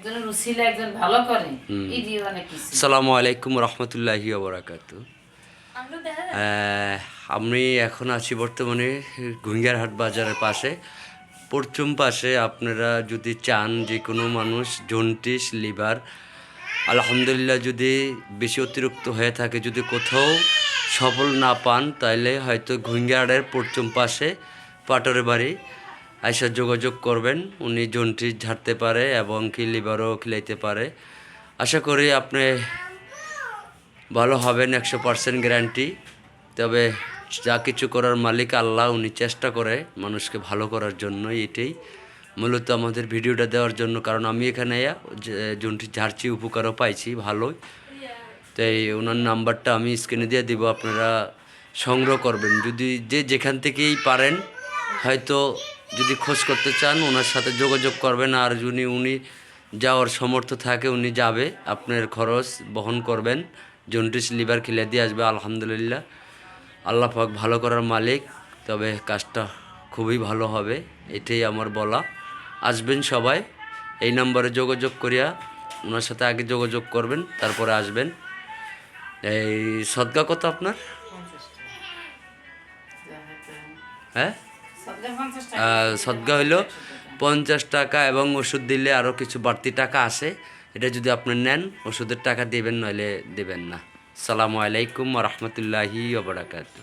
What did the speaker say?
একজন রুসিলা একজন ভালো করে এই দিয়ে অনেক কিছু। আসসালামু আলাইকুম রহমতুল্লাহি আমি এখন আছি বর্তমানে গুঙ্গারহাট বাজারের পাশে। পশ্চিম পাশে আপনারা যদি চান যে কোনো মানুষ জন্টিস লিভার আলহামদুলিল্লাহ যদি বেশি অতিরিক্ত হয়ে থাকে যদি কোথাও সফল না পান তাহলে হয়তো গুঙ্গারহাটের পশ্চিম পাশে পাটরে বাড়ি। আইসা যোগাযোগ করবেন, উনি জন্টিস ঝাড়তে পারে এবং কি লিভারও খিলাইতে পারে। আশা করি আপনি ভালো হবেন, একশো পার্সেন্ট গ্যারান্টি। তবে যা কিছু করার মালিক আল্লাহ, উনি চেষ্টা করে মানুষকে ভালো করার জন্য এটাই। মূলত আমাদের ভিডিওটা দেওয়ার জন্য, কারণ আমি এখানে জনটি ঝাড়ছি, উপকারও পাইছি, ভালোই। তাই ওনার নাম্বারটা আমি স্ক্রিনে দিয়ে দিব, আপনারা সংগ্রহ করবেন। যদি যে যেখান থেকেই পারেন, হয়তো যদি খোঁজ করতে চান ওনার সাথে যোগাযোগ করবেন আর যিনি উনি যাওয়ার সমর্থ থাকে উনি যাবে আপনার খরচ বহন করবেন। জন্ডিস লিভার খিলে দিয়ে আসবে আলহামদুলিল্লাহ। আল্লাহ পাক ভালো করার মালিক তবে কাজটা খুবই ভালো হবে এটাই আমার বলা। আসবেন সবাই এই নম্বরে যোগাযোগ করিয়া ওনার সাথে আগে যোগাযোগ করবেন তারপরে আসবেন। এই সদগা কত আপনার? হ্যাঁ? সদগা হইল পঞ্চাশ টাকা এবং ওষুধ দিলে আরও কিছু বাড়তি টাকা আসে এটা যদি আপনি নেন, ওষুধের টাকা দেবেন, নইলে দেবেন না। সালামু আলাইকুম রহমতুল্লাহি ওবরাকাতু